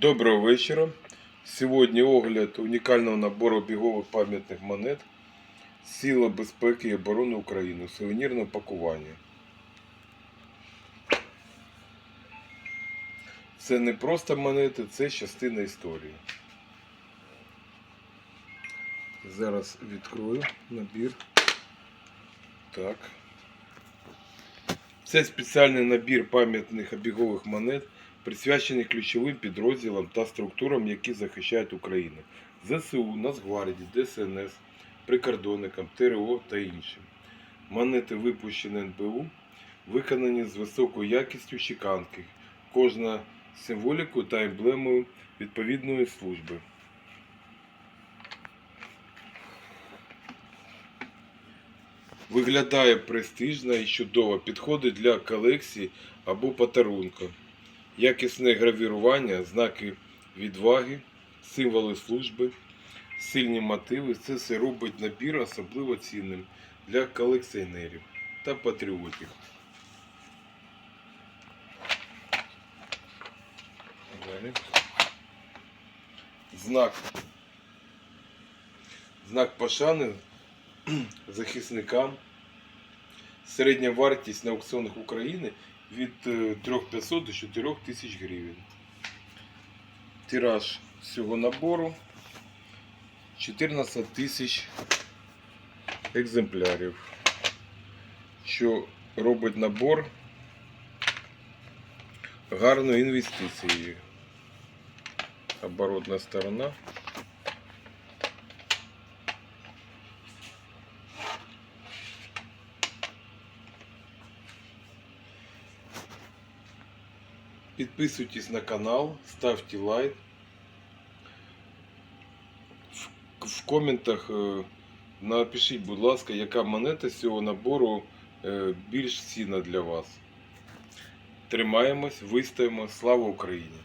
Доброго вечора. Сьогодні огляд унікального набору бігових пам'ятних монет Сила безпеки і оборони України. Сувенірне пакування. Це не просто монети, це частина історії. Зараз відкрою набір. Так. Це спеціальний набір пам'ятних обігових монет, присвячений ключовим підрозділам та структурам, які захищають Україну. ЗСУ, Нацгвардії, ДСНС, прикордонникам, ТРО та іншим. Монети випущені НБУ, виконані з високою якістю чеканки, кожна символікою та емблемою відповідної служби. Виглядає престижно і чудово, підходить для колекції або подарунку. Якісне гравірування, знаки відваги, символи служби, сильні мотиви це все робить набір особливо цінним для колекціонерів та патріотів. Далі. Знак. Знак пошани захисникам. Середня вартість на аукціонах України від е, 3500 до 4000 гривень. Тираж всього набору 14 тисяч екземплярів, що робить набор гарною інвестицією. Оборотна сторона. Підписуйтесь на канал, ставте лайк. В, коментах е, напишіть, будь ласка, яка монета з цього набору е, більш цінна для вас. Тримаємось, вистоїмо. Слава Україні!